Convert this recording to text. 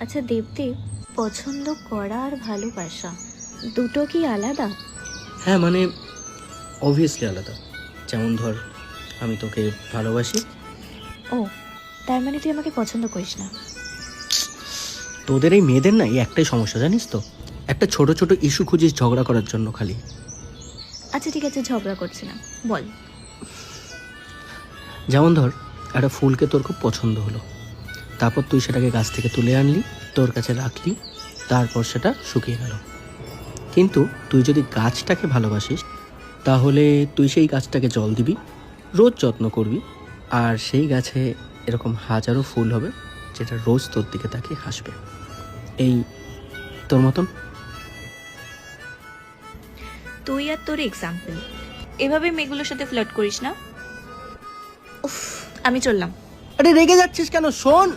আচ্ছা দেবদেব পছন্দ করা আর ভালোবাসা দুটো কি আলাদা? হ্যাঁ মানে অবভিয়াসলি আলাদা। যেমন ধর আমি তোকে ভালোবাসি। ও তার মানে তুই আমাকে পছন্দ করিস না। তোদের এই মেয়েদের না এই একটাই সমস্যা জানিস তো? একটা ছোট ছোট ইস্যু খুঁজিস ঝগড়া করার জন্য খালি। আচ্ছা ঠিক আছে ঝগড়া করছি না। বল। যেমন ধর একটা ফুলকে তোর খুব পছন্দ হলো। তারপর তুই সেটাকে গাছ থেকে তুলে আনলি তোর কাছে রাখলি তারপর সেটা শুকিয়ে গেল। কিন্তু তুই যদি গাছটাকে ভালোবাসিস তাহলে তুই সেই গাছটাকে জল দিবি রোজ যত্ন করবি আর সেই গাছে এরকম হাজারো ফুল হবে যেটা রোজ তোর দিকে তাকিয়ে হাসবে। এই তোর মতন। তুই আর তোর এক্সাম্পল এভাবে মেয়েগুলোর সাথে ফ্লার্ট করিস না? উফ আমি চললাম। আরে রেগে যাচ্ছিস কেন? শোন!